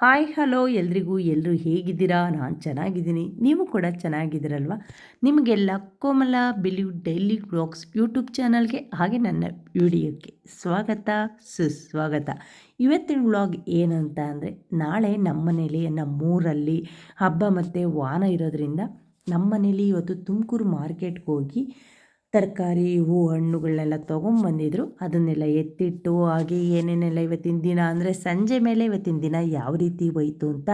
Hi, hello ಎಲ್ರಿಗೂ. ಎಲ್ಲರೂ ಹೇಗಿದ್ದೀರಾ? ನಾನು ಚೆನ್ನಾಗಿದ್ದೀನಿ. ನೀವು ಕೂಡ ಚೆನ್ನಾಗಿದ್ದೀರಲ್ವ? ನಿಮಗೆಲ್ಲ Komala believe daily blogs YouTube ಚಾನಲ್ಗೆ ಹಾಗೆ ನನ್ನ ವಿಡಿಯೋಕ್ಕೆ ಸ್ವಾಗತ, ಸುಸ್ವಾಗತ. ಇವತ್ತಿನ ವ್ಲಾಗ್ ಏನಂತ ಅಂದರೆ, ನಾಳೆ ನಮ್ಮ ಮನೇಲಿ ನಮ್ಮೂರಲ್ಲಿ ಹಬ್ಬ ಮತ್ತು ವಾಹನ ಇರೋದ್ರಿಂದ ನಮ್ಮ ಮನೇಲಿ ಇವತ್ತು ತುಮಕೂರು ಮಾರ್ಕೆಟ್ಗೆ ಹೋಗಿ ತರಕಾರಿ ಹೂವು ಹಣ್ಣುಗಳನ್ನೆಲ್ಲ ತೊಗೊಂಬಂದಿದ್ರು. ಅದನ್ನೆಲ್ಲ ಎತ್ತಿಟ್ಟು, ಹಾಗೆ ಏನೇನೆಲ್ಲ ಇವತ್ತಿನ ದಿನ ಅಂದರೆ ಸಂಜೆ ಮೇಲೆ ಇವತ್ತಿನ ದಿನ ಯಾವ ರೀತಿ ಹೋಯಿತು ಅಂತ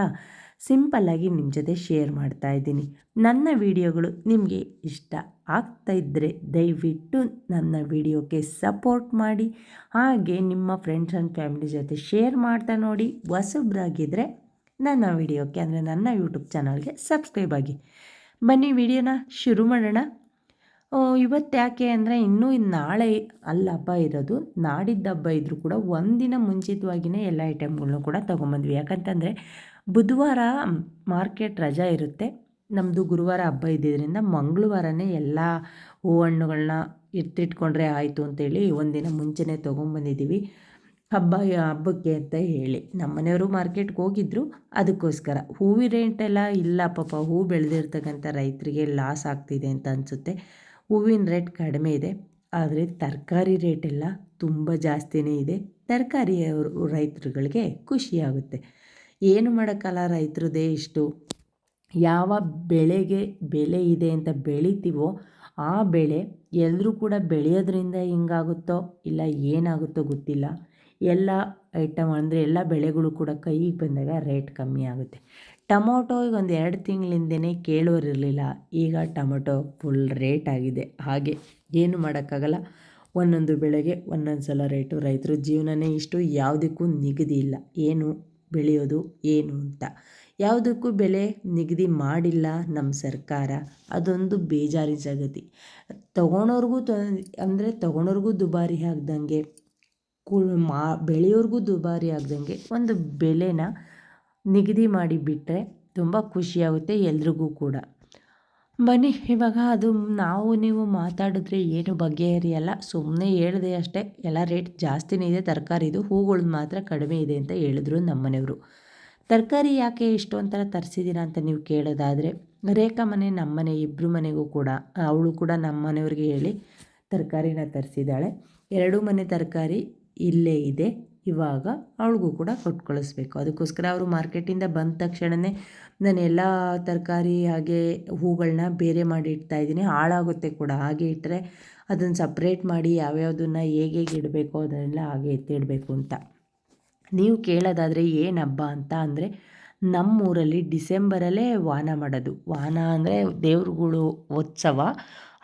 ಸಿಂಪಲ್ಲಾಗಿ ನಿಮ್ಮ ಜೊತೆ ಶೇರ್ ಮಾಡ್ತಾ ಇದ್ದೀನಿ. ನನ್ನ ವಿಡಿಯೋಗಳು ನಿಮಗೆ ಇಷ್ಟ ಆಗ್ತಾ ಇದ್ದರೆ ದಯವಿಟ್ಟು ನನ್ನ ವಿಡಿಯೋಕ್ಕೆ ಸಪೋರ್ಟ್ ಮಾಡಿ. ಹಾಗೆ ನಿಮ್ಮ ಫ್ರೆಂಡ್ಸ್ ಆ್ಯಂಡ್ ಫ್ಯಾಮಿಲಿ ಜೊತೆ ಶೇರ್ ಮಾಡ್ತಾ ನೋಡಿ. ಹೊಸಬ್ರಾಗಿದ್ದರೆ ನನ್ನ ವಿಡಿಯೋಕ್ಕೆ ಅಂದರೆ ನನ್ನ ಯೂಟ್ಯೂಬ್ ಚಾನಲ್ಗೆ ಸಬ್ಸ್ಕ್ರೈಬ್ ಆಗಿ. ಬನ್ನಿ, ವಿಡಿಯೋನ ಶುರು ಮಾಡೋಣ. ಇವತ್ತು ಯಾಕೆ ಅಂದರೆ ಇನ್ನೂ ನಾಳೆ ಅಲ್ಲಿ ಹಬ್ಬ ಇರೋದು. ನಾಡಿದ್ದು ಹಬ್ಬ ಇದ್ದರೂ ಕೂಡ ಒಂದಿನ ಮುಂಚಿತವಾಗಿಯೇ ಎಲ್ಲ ಐಟಮ್ಗಳ್ನೂ ಕೂಡ ತೊಗೊಂಬಂದ್ವಿ. ಯಾಕಂತಂದರೆ ಬುಧವಾರ ಮಾರ್ಕೆಟ್ ರಜಾ ಇರುತ್ತೆ. ನಮ್ಮದು ಗುರುವಾರ ಹಬ್ಬ ಇದ್ದಿದ್ದರಿಂದ ಮಂಗಳವಾರನೇ ಎಲ್ಲ ಹೂ ಹಣ್ಣುಗಳನ್ನ ಎತ್ತಿಟ್ಕೊಂಡ್ರೆ ಆಯಿತು ಅಂತೇಳಿ ಒಂದಿನ ಮುಂಚೆನೇ ತೊಗೊಂಬಂದಿದ್ದೀವಿ. ಹಬ್ಬ, ಹಬ್ಬಕ್ಕೆ ಅಂತ ಹೇಳಿ. ನಮ್ಮ ಮನೆಯವರು ಮಾರ್ಕೆಟ್ಗೆ ಹೋಗಿದ್ರು. ಅದಕ್ಕೋಸ್ಕರ ಹೂವಿ ರೇಟೆಲ್ಲ ಇಲ್ಲ ಪಾಪ. ಹೂ ಬೆಳೆದಿರ್ತಕ್ಕಂಥ ರೈತರಿಗೆ ಲಾಸ್ ಆಗ್ತಿದೆ ಅಂತ ಅನಿಸುತ್ತೆ. ಹೂವಿನ ರೇಟ್ ಕಡಿಮೆ ಇದೆ, ಆದರೆ ತರಕಾರಿ ರೇಟೆಲ್ಲ ತುಂಬ ಜಾಸ್ತಿನೇ ಇದೆ. ತರಕಾರಿ ರೈತರುಗಳಿಗೆ ಖುಷಿಯಾಗುತ್ತೆ. ಏನು ಮಾಡೋಕ್ಕಲ್ಲ ರೈತರದೇ ಇಷ್ಟು. ಯಾವ ಬೆಳೆಗೆ ಬೆಲೆ ಇದೆ ಅಂತ ಬೆಳಿತೀವೋ ಆ ಬೆಳೆ ಎಲ್ಲರೂ ಕೂಡ ಬೆಳೆಯೋದ್ರಿಂದ ಹಿಂಗಾಗುತ್ತೋ ಇಲ್ಲ ಏನಾಗುತ್ತೋ ಗೊತ್ತಿಲ್ಲ. ಎಲ್ಲ ಐಟಮ್ ಅಂದರೆ ಎಲ್ಲ ಬೆಳೆಗಳು ಕೂಡ ಕೈಗೆ ಬಂದಾಗ ರೇಟ್ ಕಮ್ಮಿ ಆಗುತ್ತೆ. ಟೊಮೊಟೊ ಈಗ ಒಂದು ಎರಡು ತಿಂಗಳಿಂದನೇ ಕೇಳೋರಿರಲಿಲ್ಲ ಈಗ ಟೊಮೊಟೊ ಫುಲ್ ರೇಟ್ ಆಗಿದೆ. ಹಾಗೆ ಏನು ಮಾಡೋಕ್ಕಾಗಲ್ಲ. ಒಂದೊಂದು ಬೆಳೆಗೆ ಒಂದೊಂದು ಸಲ ರೇಟು ರೈತರ ಜೀವನನೇ ಇಷ್ಟು ಯಾವುದಕ್ಕೂ ನಿಗದಿ ಇಲ್ಲ. ಏನು ಬೆಳೆಯೋದು ಏನು ಅಂತ. ಯಾವುದಕ್ಕೂ ಬೆಲೆ ನಿಗದಿ ಮಾಡಿಲ್ಲ ನಮ್ಮ ಸರ್ಕಾರ. ಅದೊಂದು ಬೇಜಾರಿ ಜಗತಿ ತೊಗೊಳೋರ್ಗೂ ತ ಅಂದರೆ ತೊಗೊಳೋರ್ಗೂ ದುಬಾರಿ ಆಗ್ದಂಗೆ ಕು ಮಾ, ಬೆಳೆಯೋರ್ಗೂ ದುಬಾರಿ ಆಗ್ದಂಗೆ ಒಂದು ಬೆಲೆನ ನಿಗದಿ ಮಾಡಿ ಬಿಟ್ಟರೆ ತುಂಬ ಖುಷಿಯಾಗುತ್ತೆ ಎಲ್ರಿಗೂ ಕೂಡ. ಬನ್ನಿ, ಇವಾಗ ಅದು ನಾವು ನೀವು ಮಾತಾಡಿದ್ರೆ ಏನು ಬಗೆಹರಿಯಲ್ಲ. ಸುಮ್ಮನೆ ಹೇಳಿದೆ ಅಷ್ಟೇ, ಎಲ್ಲ ರೇಟ್ ಜಾಸ್ತಿನೇ ಇದೆ. ತರಕಾರಿದು ಹೂಗಳು ಮಾತ್ರ ಕಡಿಮೆ ಇದೆ ಅಂತ ಹೇಳಿದ್ರು ನಮ್ಮನೆಯವರು ತರಕಾರಿ ಯಾಕೆ ಇಷ್ಟು ಅಂತ ತರಿಸಿದ್ದೀರಾ ಅಂತ ನೀವು ಕೇಳೋದಾದರೆ, ರೇಖಾ ಮನೆ ನಮ್ಮನೆ ಇಬ್ಬರು ಮನೆಗೂ ಕೂಡ, ಅವಳು ಕೂಡ ನಮ್ಮ ಮನೆಯವ್ರಿಗೆ ಹೇಳಿ ತರಕಾರಿನ ತರಿಸಿದ್ದಾಳೆ. ಎರಡೂ ಮನೆ ತರಕಾರಿ ಇಲ್ಲೇ ಇದೆ. ಇವಾಗ ಅವಳಿಗೂ ಕೂಡ ಕೊಟ್ಟು ಕಳಿಸ್ಬೇಕು ಅದಕ್ಕೋಸ್ಕರ ಅವರು ಮಾರ್ಕೆಟಿಂದ ಬಂದ ತಕ್ಷಣವೇ ನಾನು ಎಲ್ಲ ತರಕಾರಿ ಹಾಗೆ ಹೂಗಳನ್ನ ಬೇರೆ ಮಾಡಿ ಇಡ್ತಾ ಇದ್ದೀನಿ. ಹಾಳಾಗುತ್ತೆ ಕೂಡ. ಹಾಗೆ ಇಟ್ಟರೆ ಅದನ್ನು ಸಪ್ರೇಟ್ ಮಾಡಿ ಯಾವ್ಯಾವುದನ್ನು ಹೇಗೆ ಹೇಗೆ ಇಡಬೇಕು ಅದನ್ನೆಲ್ಲ ಹಾಗೆ ಎತ್ತಿಡಬೇಕು ಅಂತ. ನೀವು ಕೇಳೋದಾದರೆ ಏನು ಹಬ್ಬ ಅಂತ ಅಂದರೆ ನಮ್ಮೂರಲ್ಲಿ ಡಿಸೆಂಬರಲ್ಲೇ ವಾನ ಮಾಡೋದು. ವಾನ ಅಂದರೆ ದೇವ್ರುಗಳು ಉತ್ಸವ.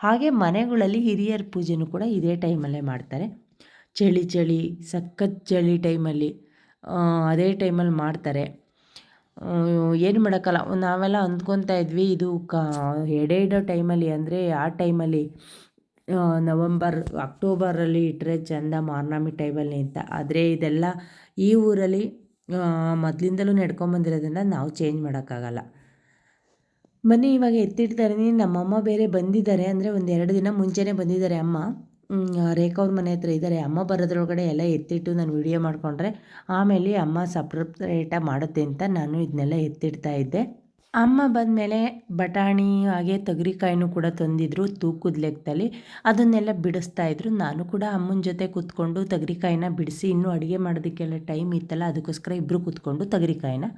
ಹಾಗೆ ಮನೆಗಳಲ್ಲಿ ಹಿರಿಯರ ಪೂಜೆನೂ ಕೂಡ ಇದೇ ಟೈಮಲ್ಲೇ ಮಾಡ್ತಾರೆ. ಚಳಿ ಚಳಿ, ಸಖತ್ ಚಳಿ ಟೈಮಲ್ಲಿ ಅದೇ ಟೈಮಲ್ಲಿ ಮಾಡ್ತಾರೆ. ಏನು ಮಾಡೋಕ್ಕಲ್ಲ, ನಾವೆಲ್ಲ ಅಂದ್ಕೊತಾ ಇದ್ವಿ, ಇದು ಕ ಎಡೆ ಇಡೋ ಟೈಮಲ್ಲಿ ಅಂದರೆ ಆ ಟೈಮಲ್ಲಿ ನವಂಬರ್ ಅಕ್ಟೋಬರಲ್ಲಿ ಇಟ್ಟರೆ ಚೆಂದ ಮಾರ್ನಾಮಿ ಟೈಮಲ್ಲಿ ಅಂತ. ಆದರೆ ಇದೆಲ್ಲ ಈ ಊರಲ್ಲಿ ಮೊದಲಿಂದಲೂ ನಡ್ಕೊಂಬಂದಿರೋದ್ರಿಂದ ನಾವು ಚೇಂಜ್ ಮಾಡೋಕ್ಕಾಗಲ್ಲ. ಬನ್ನಿ, ಇವಾಗ ಎತ್ತಿಡ್ತಾರೆ ನಮ್ಮಮ್ಮ ಬೇರೆ ಬಂದಿದ್ದಾರೆ, ಅಂದರೆ ಒಂದು ದಿನ ಮುಂಚೆನೇ ಬಂದಿದ್ದಾರೆ ಅಮ್ಮ. ರೇಖಾ ಅವ್ರ ಮನೆ ಹತ್ರ ಇದ್ದಾರೆ ಅಮ್ಮ ಬರೋದ್ರೊಳಗಡೆ ಎಲ್ಲ ಎತ್ತಿಟ್ಟು ನಾನು ವಿಡಿಯೋ ಮಾಡಿಕೊಂಡ್ರೆ ಆಮೇಲೆ ಅಮ್ಮ ಸಪ್ರೇಟಾಗಿ ಮಾಡುತ್ತೆ ಅಂತ ನಾನು ಇದನ್ನೆಲ್ಲ ಎತ್ತಿಡ್ತಾ ಇದ್ದೆ. ಅಮ್ಮ ಬಂದಮೇಲೆ ಬಟಾಣಿ, ಹಾಗೆ ತೊಗರಿಕಾಯಿನೂ ಕೂಡ ತಂದಿದ್ರು ತೂಕದ ಲೆಕ್ಕದಲ್ಲಿ. ಅದನ್ನೆಲ್ಲ ಬಿಡಿಸ್ತಾ ಇದ್ರು. ನಾನು ಕೂಡ ಅಮ್ಮನ ಜೊತೆ ಕೂತ್ಕೊಂಡು ತೊಗರಿಕಾಯಿನ ಬಿಡಿಸಿ ಇನ್ನೂ ಅಡುಗೆ ಮಾಡೋದಕ್ಕೆಲ್ಲ ಟೈಮ್ ಇತ್ತಲ್ಲ, ಅದಕ್ಕೋಸ್ಕರ ಇಬ್ಬರು ಕೂತ್ಕೊಂಡು ತೊಗರಿಕಾಯಿನ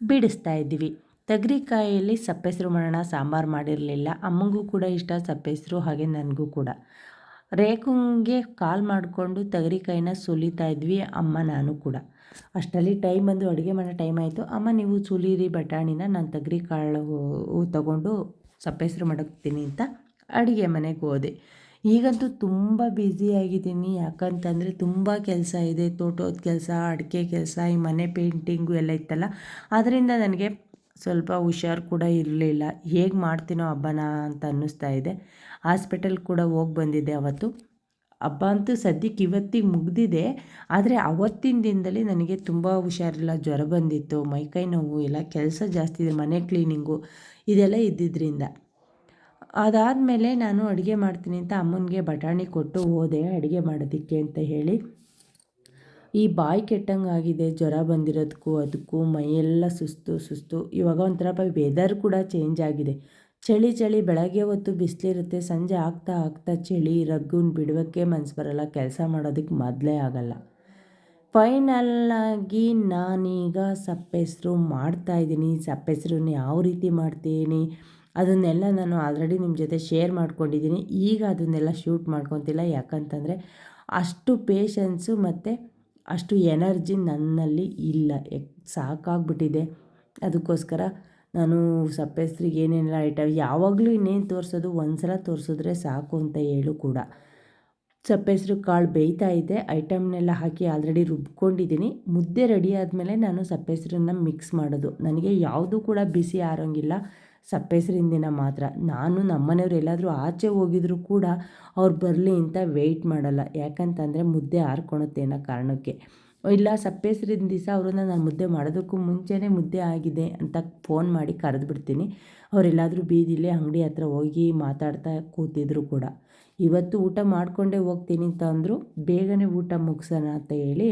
ಬಿಡಿಸ್ತಾ ಇದ್ದೀವಿ. ತೊಗರಿಕಾಯಲ್ಲಿ ಸಪ್ಪೆಸರು ಮಾಡೋಣ ಸಾಂಬಾರು ಮಾಡಿರಲಿಲ್ಲ. ಅಮ್ಮಂಗೂ ಕೂಡ ಇಷ್ಟ ಸಪ್ಪೆಸರು ಹಾಗೆ ನನಗೂ ಕೂಡ. ರೇಖುಂಗೆ ಕಾಲ್ ಮಾಡಿಕೊಂಡು ತಗರಿಕಾಯಿನ ಸುಲಿತಾ ಇದ್ವಿ, ಅಮ್ಮ ನಾನು ಕೂಡ. ಅಷ್ಟರಲ್ಲಿ ಟೈಮ್ ಬಂದು ಅಡುಗೆ ಮಾಡೋ ಟೈಮ್ ಆಯಿತು. ಅಮ್ಮ, ನೀವು ಸುಲೀರಿ ಬಟಾಣಿನ, ನಾನು ತಗರಿ ಕಾಳು ತಗೊಂಡು ಸಪ್ಪೆಸರು ಮಾಡಕ್ತೀನಿ ಅಂತ ಅಡುಗೆ ಮನೆಗೆ ಹೋದೆ. ಈಗಂತೂ ತುಂಬ ಆಗಿದ್ದೀನಿ. ಯಾಕಂತಂದರೆ ತುಂಬ ಕೆಲಸ ಇದೆ, ತೋಟದ ಕೆಲಸ, ಅಡಿಕೆ ಕೆಲಸ, ಈ ಮನೆ ಪೇಂಟಿಂಗು ಎಲ್ಲ ಇತ್ತಲ್ಲ. ಅದರಿಂದ ನನಗೆ ಸ್ವಲ್ಪ ಹುಷಾರು ಕೂಡ ಇರಲಿಲ್ಲ. ಹೇಗೆ ಮಾಡ್ತೀನೋ ಹಬ್ಬನ ಅಂತ ಅನ್ನಿಸ್ತಾ ಇದೆ. ಹಾಸ್ಪಿಟಲ್ ಕೂಡ ಹೋಗಿ ಬಂದಿದ್ದೆ ಅವತ್ತು. ಹಬ್ಬ ಅಂತೂ ಸದ್ಯಕ್ಕೆ ಇವತ್ತಿಗೆ ಮುಗಿದಿದೆ. ಆದರೆ ಅವತ್ತಿನ ದಿನದಲ್ಲಿ ನನಗೆ ತುಂಬ ಹುಷಾರಿಲ್ಲ. ಜ್ವರ ಬಂದಿತ್ತು. ಮೈಕೈ ನೋವು ಇಲ್ಲ. ಕೆಲಸ ಜಾಸ್ತಿ ಇದೆ. ಮನೆ ಕ್ಲೀನಿಂಗು ಇದೆಲ್ಲ ಇದ್ದಿದ್ದರಿಂದ ಅದಾದಮೇಲೆ ನಾನು ಅಡುಗೆ ಮಾಡ್ತೀನಿ ಅಂತ ಅಮ್ಮನಿಗೆ ಬಟಾಣಿ ಕೊಟ್ಟು ಹೋದೆ. ಅಡುಗೆ ಮಾಡೋದಕ್ಕೆ ಅಂತ ಹೇಳಿ. ಈ ಬಾಯಿ ಕೆಟ್ಟಂಗಾಗಿದೆ, ಜ್ವರ ಬಂದಿರೋದಕ್ಕೂ ಅದಕ್ಕೂ ಮೈಯೆಲ್ಲ ಸುಸ್ತು ಸುಸ್ತು. ಇವಾಗ ಒಂಥರ ವೆದರ್ ಕೂಡ ಚೇಂಜ್ ಆಗಿದೆ. ಚಳಿ ಚಳಿ, ಬೆಳಗ್ಗೆ ಹೊತ್ತು ಬಿಸಿಲಿರುತ್ತೆ, ಸಂಜೆ ಆಗ್ತಾ ಆಗ್ತಾ ಚಳಿ, ರಗ್ಗುನ್ ಬಿಡೋಕ್ಕೆ ಮನ್ಸು ಬರಲ್ಲ, ಕೆಲಸ ಮಾಡೋದಕ್ಕೆ ಮೊದಲೇ ಆಗಲ್ಲ. ಫೈನಲ್ಲಾಗಿ ನಾನೀಗ ಸಪ್ಪೆಸರು ಮಾಡ್ತಾಯಿದ್ದೀನಿ ಸಪ್ಪೆಸರನ್ನ ಯಾವ ರೀತಿ ಮಾಡ್ತೀನಿ? ಅದನ್ನೆಲ್ಲ ನಾನು ಆಲ್ರೆಡಿ ನಿಮ್ಮ ಜೊತೆ ಶೇರ್ ಮಾಡ್ಕೊಂಡಿದ್ದೀನಿ. ಈಗ ಅದನ್ನೆಲ್ಲ ಶೂಟ್ ಮಾಡ್ಕೊತಿಲ್ಲ. ಯಾಕಂತಂದರೆ ಅಷ್ಟು ಪೇಷನ್ಸು ಮತ್ತು ಅಷ್ಟು ಎನರ್ಜಿ ನನ್ನಲ್ಲಿ ಇಲ್ಲ. ಸಾಕಾಗ್ಬಿಟ್ಟಿದೆ. ಅದಕ್ಕೋಸ್ಕರ ನಾನು ಸಪ್ಪೆಸ್ರಿಗೆ ಏನೇನೆಲ್ಲ ಐಟಮ್ ಯಾವಾಗಲೂ ಇನ್ನೇನು ತೋರಿಸೋದು ಒಂದು ಸಲ ತೋರಿಸಿದ್ರೆ ಸಾಕು ಅಂತ ಹೇಳು ಕೂಡ. ಸಪ್ಪೆಸ್ರು ಕಾಳು ಬೇಯ್ತಾ ಇದೆ, ಐಟಮ್ನೆಲ್ಲ ಹಾಕಿ ಆಲ್ರೆಡಿ ರುಬ್ಕೊಂಡಿದ್ದೀನಿ. ಮುದ್ದೆ ರೆಡಿ ಆದಮೇಲೆ ನಾನು ಸಪ್ಪೆಸ್ರನ್ನ ಮಿಕ್ಸ್ ಮಾಡೋದು. ನನಗೆ ಯಾವುದೂ ಕೂಡ ಬಿಸಿ ಆರೋಂಗಿಲ್ಲ. ಸಪ್ಪೆಸ್ರಿನ ದಿನ ಮಾತ್ರ. ನಾನು ನಮ್ಮನೆಯವ್ರು ಎಲ್ಲಾದರೂ ಆಚೆ ಹೋಗಿದ್ರು ಕೂಡ ಅವ್ರು ಬರಲಿ ಅಂತ ವೆಯ್ಟ್ ಮಾಡಲ್ಲ. ಯಾಕಂತಂದರೆ ಮುದ್ದೆ ಹಾರ್ಕೊಳುತ್ತೆ ಅನ್ನೋ ಕಾರಣಕ್ಕೆ. ಇಲ್ಲ, ಸಪ್ಪೆಸರಿನ ದಿವಸ ಅವ್ರನ್ನ ನಾನು ಮುದ್ದೆ ಮಾಡೋದಕ್ಕೂ ಮುಂಚೆನೇ ಮುದ್ದೆ ಆಗಿದೆ ಅಂತ ಫೋನ್ ಮಾಡಿ ಕರೆದು ಬಿಡ್ತೀನಿ ಅವರೆಲ್ಲಾದರೂ ಬೀದಿಲೇ ಅಂಗಡಿ ಹತ್ರ ಹೋಗಿ ಮಾತಾಡ್ತಾ ಕೂತಿದ್ರು ಕೂಡ. ಇವತ್ತು ಊಟ ಮಾಡಿಕೊಂಡೇ ಹೋಗ್ತೀನಿ ಅಂತ ಅಂದರು ಬೇಗನೆ ಊಟ ಮುಗಿಸೋಣ ಅಂತ ಹೇಳಿ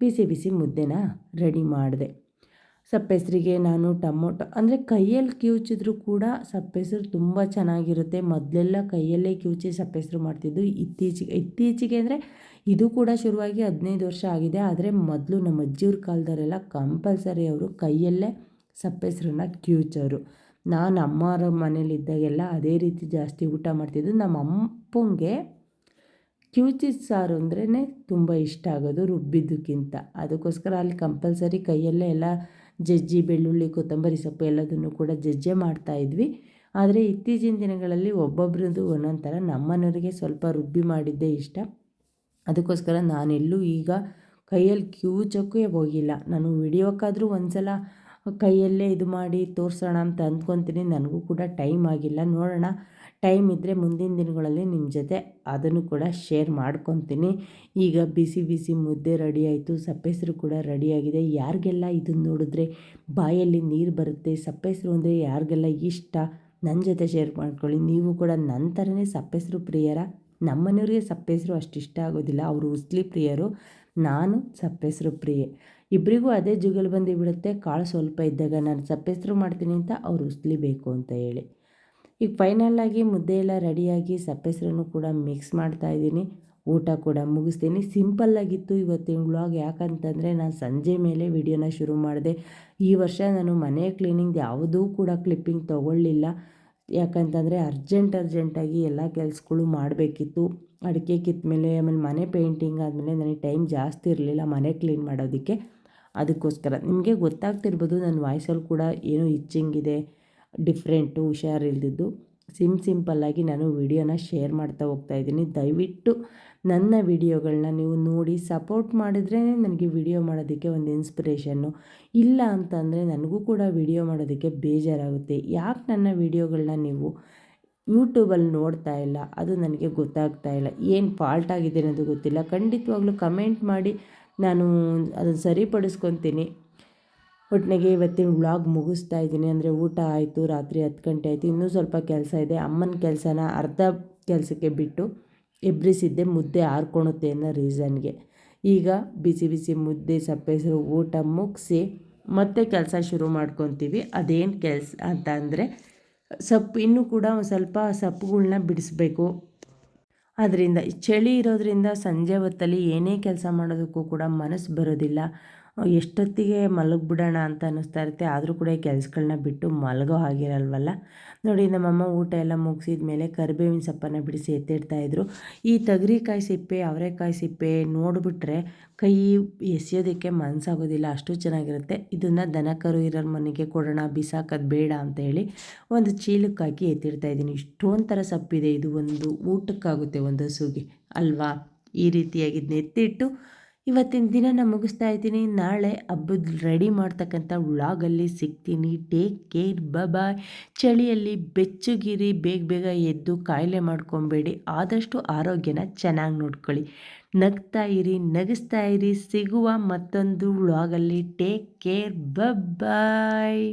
ಬಿಸಿ ಬಿಸಿ ಮುದ್ದೆನ ರೆಡಿ ಮಾಡಿದೆ. ಸಪ್ಪೆಸರಿಗೆ ನಾನು ಟೊಮೊಟೊ. ಅಂದರೆ ಕೈಯಲ್ಲಿ ಕಿವುಚಿದ್ರು ಕೂಡ ಸಪ್ಪೆಸರು ತುಂಬ ಚೆನ್ನಾಗಿರುತ್ತೆ. ಮೊದಲೆಲ್ಲ ಕೈಯಲ್ಲೇ ಕಿವುಚಿ ಸಪ್ಪೆಸರು ಮಾಡ್ತಿದ್ದು. ಇತ್ತೀಚೆಗೆ ಇತ್ತೀಚೆಗೆ ಅಂದರೆ ಇದು ಕೂಡ ಶುರುವಾಗಿ ಹದಿನೈದು ವರ್ಷ ಆಗಿದೆ. ಆದರೆ ಮೊದಲು ನಮ್ಮ ಅಜ್ಜಿಯವ್ರ ಕಾಲದವರೆಲ್ಲ ಕಂಪಲ್ಸರಿ ಅವರು ಕೈಯಲ್ಲೇ ಸಪ್ಪೆಸರನ್ನ ಕಿವುಚೋರು. ನಾನು ಅಮ್ಮರ ಮನೇಲಿದ್ದಾಗೆಲ್ಲ ಅದೇ ರೀತಿ ಜಾಸ್ತಿ ಊಟ ಮಾಡ್ತಿದ್ದು. ನಮ್ಮ ಅಪ್ಪಂಗೆ ಕಿವುಚಿದ ಸಾರು ಅಂದ್ರೇ ತುಂಬ ಇಷ್ಟ ಆಗೋದು ರುಬ್ಬಿದ್ದಕ್ಕಿಂತ. ಅದಕ್ಕೋಸ್ಕರ ಅಲ್ಲಿ ಕಂಪಲ್ಸರಿ ಕೈಯಲ್ಲೇ ಎಲ್ಲ ಜಜ್ಜಿ, ಬೆಳ್ಳುಳ್ಳಿ, ಕೊತ್ತಂಬರಿ ಸೊಪ್ಪು ಎಲ್ಲದನ್ನು ಕೂಡ ಜಜ್ಜೆ ಮಾಡ್ತಾಯಿದ್ವಿ ಆದರೆ ಇತ್ತೀಚಿನ ದಿನಗಳಲ್ಲಿ ಒಬ್ಬೊಬ್ರದ್ದು ಒಂದೊಂದು ಥರ ನಮ್ಮನೆಯವರಿಗೆ ಸ್ವಲ್ಪ ರುಬ್ಬಿ ಮಾಡಿದ್ದೇ ಇಷ್ಟ. ಅದಕ್ಕೋಸ್ಕರ ನಾನೆಲ್ಲೂ ಈಗ ಕೈಯಲ್ಲಿ ಕ್ಯೂಚಕ್ಕೂ ಹೋಗಿಲ್ಲ. ನಾನು ವಿಡಿಯೋಕ್ಕಾದರೂ ಒಂದು ಸಲ ಕೈಯಲ್ಲೇ ಇದು ಮಾಡಿ ತೋರಿಸೋಣ ಅಂತ ಅಂದ್ಕೊತೀನಿ. ನನಗೂ ಕೂಡ ಟೈಮ್ ಆಗಿಲ್ಲ. ನೋಡೋಣ. ಟೈಮ್ ಇದ್ದರೆ ಮುಂದಿನ ದಿನಗಳಲ್ಲಿ ನಿಮ್ಮ ಜೊತೆ ಅದನ್ನು ಕೂಡ ಶೇರ್ ಮಾಡ್ಕೊತೀನಿ. ಈಗ ಬಿಸಿ ಬಿಸಿ ಮುದ್ದೆ ರೆಡಿ ಆಯಿತು, ಸಪ್ಪೆಸರು ಕೂಡ ರೆಡಿಯಾಗಿದೆ ಯಾರಿಗೆಲ್ಲ ಇದನ್ನು ನೋಡಿದ್ರೆ ಬಾಯಲ್ಲಿ ನೀರು ಬರುತ್ತೆ, ಸಪ್ಪೆಸರು ಅಂದರೆ ಯಾರಿಗೆಲ್ಲ ಇಷ್ಟ ನನ್ನ ಜೊತೆ ಶೇರ್ ಮಾಡ್ಕೊಳ್ಳಿ. ನೀವು ಕೂಡ ನನ್ನ ಥರನೇ ಸಪ್ಪೆಸರು ಪ್ರಿಯರ. ನಮ್ಮನೆಯವರಿಗೆ ಸಪ್ಪೆಸರು ಅಷ್ಟು ಇಷ್ಟ ಆಗೋದಿಲ್ಲ. ಅವರು ಉಸ್ಲಿ ಪ್ರಿಯರು, ನಾನು ಸಪ್ಪೆಸರು ಪ್ರಿಯೆ. ಇಬ್ಬರಿಗೂ ಅದೇ ಜುಗಲ್ ಬಂದು ಬಿಡುತ್ತೆ. ಕಾಳು ಸ್ವಲ್ಪ ಇದ್ದಾಗ ನಾನು ಸಪ್ಪೆಸರು ಮಾಡ್ತೀನಿ ಅಂತ ಅವ್ರು ಉಸ್ಲಿ ಬೇಕು ಅಂತ ಹೇಳಿ. ಈಗ ಫೈನಲ್ಲಾಗಿ ಮುದ್ದೆ ಎಲ್ಲ ರೆಡಿಯಾಗಿ ಸಪ್ಪೆಸರನ್ನು ಕೂಡ ಮಿಕ್ಸ್ ಮಾಡ್ತಾ ಇದ್ದೀನಿ. ಊಟ ಕೂಡ ಮುಗಿಸ್ತೀನಿ. ಸಿಂಪಲ್ಲಾಗಿತ್ತು ಇವತ್ತಿನ ವ್ಲಾಗ್ ಯಾಕಂತಂದರೆ ನಾನು ಸಂಜೆ ಮೇಲೆ ವಿಡಿಯೋನ ಶುರು ಮಾಡಿದೆ. ಈ ವರ್ಷ ನಾನು ಮನೆ ಕ್ಲೀನಿಂಗ್ ಯಾವುದೂ ಕೂಡ ಕ್ಲಿಪ್ಪಿಂಗ್ ತೊಗೊಳ್ಳಿಲ್ಲ. ಯಾಕಂತಂದರೆ ಅರ್ಜೆಂಟ್ ಅರ್ಜೆಂಟಾಗಿ ಎಲ್ಲ ಕೆಲಸಗಳು ಮಾಡಬೇಕಿತ್ತು. ಅಡಿಕೆ ಕಿತ್ತ ಮೇಲೆ ಆಮೇಲೆ ಮನೆ ಪೇಂಟಿಂಗ್ ಆದಮೇಲೆ ನನಗೆ ಟೈಮ್ ಜಾಸ್ತಿ ಇರಲಿಲ್ಲ ಮನೆ ಕ್ಲೀನ್ ಮಾಡೋದಕ್ಕೆ. ಅದಕ್ಕೋಸ್ಕರ. ನಿಮಗೆ ಗೊತ್ತಾಗ್ತಿರ್ಬೋದು ನನ್ನ ವಾಯ್ಸಲ್ಲಿ ಕೂಡ ಏನೋ ಇಚ್ಚಿಂಗ್ ಇದೆ. ಡಿಫ್ರೆಂಟು, ಹುಷಾರಿಲ್ದಿದ್ದು, ಸಿಮ್ ಸಿಂಪಲ್ಲಾಗಿ ನಾನು ವಿಡಿಯೋನ ಶೇರ್ ಮಾಡ್ತಾ ಹೋಗ್ತಾ ಇದ್ದೀನಿ. ದಯವಿಟ್ಟು ನನ್ನ ವಿಡಿಯೋಗಳನ್ನ ನೀವು ನೋಡಿ ಸಪೋರ್ಟ್ ಮಾಡಿದ್ರೆ ನನಗೆ ವಿಡಿಯೋ ಮಾಡೋದಕ್ಕೆ ಒಂದು ಇನ್ಸ್ಪಿರೇಷನ್ನು. ಇಲ್ಲ ಅಂತಂದರೆ ನನಗೂ ಕೂಡ ವಿಡಿಯೋ ಮಾಡೋದಕ್ಕೆ ಬೇಜಾರಾಗುತ್ತೆ. ಯಾಕೆ ನನ್ನ ವಿಡಿಯೋಗಳನ್ನ ನೀವು ಯೂಟ್ಯೂಬಲ್ಲಿ ನೋಡ್ತಾ ಇಲ್ಲ? ಅದು ನನಗೆ ಗೊತ್ತಾಗ್ತಾ ಇಲ್ಲ. ಏನು ಫಾಲ್ಟ್ ಆಗಿದೆ ಅನ್ನೋದು ಗೊತ್ತಿಲ್ಲ. ಖಂಡಿತವಾಗ್ಲೂ ಕಮೆಂಟ್ ಮಾಡಿ ನಾನು ಅದನ್ನು ಸರಿಪಡಿಸ್ಕೊತೀನಿ. ಒಟ್ಟಿಗೆ ಇವತ್ತಿನ ವ್ಲಾಗ್ ಮುಗಿಸ್ತಾ ಇದ್ದೀನಿ. ಅಂದರೆ ಊಟ ಆಯಿತು, ರಾತ್ರಿ ಹತ್ತು ಗಂಟೆ ಆಯಿತು. ಇನ್ನೂ ಸ್ವಲ್ಪ ಕೆಲಸ ಇದೆ. ಅಮ್ಮನ ಕೆಲಸನ ಅರ್ಧ ಕೆಲಸಕ್ಕೆ ಬಿಟ್ಟು ಎಬ್ರಿಸಿದ್ದೆ ಮುದ್ದೆ ಹಾರ್ಕೊಳುತ್ತೆ ಅನ್ನೋ ರೀಸನ್ಗೆ. ಈಗ ಬಿಸಿ ಬಿಸಿ ಮುದ್ದೆ ಸಪ್ಪೆಸರು ಊಟ ಮುಗಿಸಿ ಮತ್ತೆ ಕೆಲಸ ಶುರು ಮಾಡ್ಕೊತೀವಿ. ಅದೇನು ಕೆಲಸ ಅಂತ ಅಂದರೆ ಸೊಪ್ಪು ಇನ್ನೂ ಕೂಡ ಒಂದು ಸ್ವಲ್ಪ ಸೊಪ್ಪುಗಳ್ನ ಬಿಡಿಸ್ಬೇಕು. ಅದರಿಂದ ಚಳಿ ಇರೋದರಿಂದ ಸಂಜೆ ಹೊತ್ತಲ್ಲಿ ಏನೇ ಕೆಲಸ ಮಾಡೋದಕ್ಕೂ ಕೂಡ ಮನಸ್ಸು ಬರೋದಿಲ್ಲ. ಎಷ್ಟೊತ್ತಿಗೆ ಮಲಗಿಬಿಡೋಣ ಅಂತ ಅನ್ನಿಸ್ತಾ ಇರುತ್ತೆ. ಆದರೂ ಕೂಡ ಕೆಲಸಗಳನ್ನ ಬಿಟ್ಟು ಮಲಗೋ ಆಗಿರಲ್ವಲ್ಲ ನೋಡಿ, ನಮ್ಮಮ್ಮ ಊಟ ಎಲ್ಲ ಮುಗಿಸಿದ ಮೇಲೆ ಕರಿಬೇವಿನ ಸೊಪ್ಪನ್ನು ಬಿಡಿಸಿ ಎತ್ತಿಡ್ತಾಯಿದ್ರು ಈ ತಗರಿಕಾಯಿ ಸಿಪ್ಪೆ, ಅವರೆಕಾಯಿ ಸಿಪ್ಪೆ ನೋಡಿಬಿಟ್ರೆ ಕೈ ಎಸೆಯೋದಕ್ಕೆ ಮನಸ್ಸಾಗೋದಿಲ್ಲ ಅಷ್ಟು ಚೆನ್ನಾಗಿರುತ್ತೆ. ಇದನ್ನು ದನ ಕರು ಇರೋರ ಮನೆಗೆ ಕೊಡೋಣ, ಬಿಸಾಕೋದು ಬೇಡ ಅಂತ ಹೇಳಿ ಒಂದು ಚೀಲಕ್ಕೆ ಹಾಕಿ ಎತ್ತಿಡ್ತಾಯಿದ್ದೀನಿ ಇಷ್ಟೊಂದು ಥರ ಸೊಪ್ಪಿದೆ. ಇದು ಒಂದು ಊಟಕ್ಕಾಗುತ್ತೆ ಒಂದು ಹಸುಗೆ. ಅಲ್ವಾ? ಈ ರೀತಿಯಾಗಿ ಎತ್ತಿಟ್ಟು ಇವತ್ತಿನ ದಿನ ನಾನು ಮುಗಿಸ್ತಾ ಇದ್ದೀನಿ. ನಾಳೆ ಹಬ್ಬದ ರೆಡಿ ಮಾಡ್ತಕ್ಕಂಥ ವ್ಲಾಗಲ್ಲಿ ಸಿಗ್ತೀನಿ. ಟೇಕ್ ಕೇರ್ ಬಾಯ್ ಚಳಿಯಲ್ಲಿ ಬೆಚ್ಚಗಿರಿ, ಬೇಗ ಬೇಗ ಎದ್ದು ಕಾಯಿಲೆ ಮಾಡ್ಕೊಬೇಡಿ. ಆದಷ್ಟು ಆರೋಗ್ಯನ ಚೆನ್ನಾಗಿ ನೋಡ್ಕೊಳ್ಳಿ. ನಗ್ತಾ ಇರಿ, ನಗಿಸ್ತಾ ಇರಿ. ಸಿಗುವ ಮತ್ತೊಂದು ಉಳಾಗಲ್ಲಿ ಟೇಕ್ ಕೇರ್ ಬಾಯ್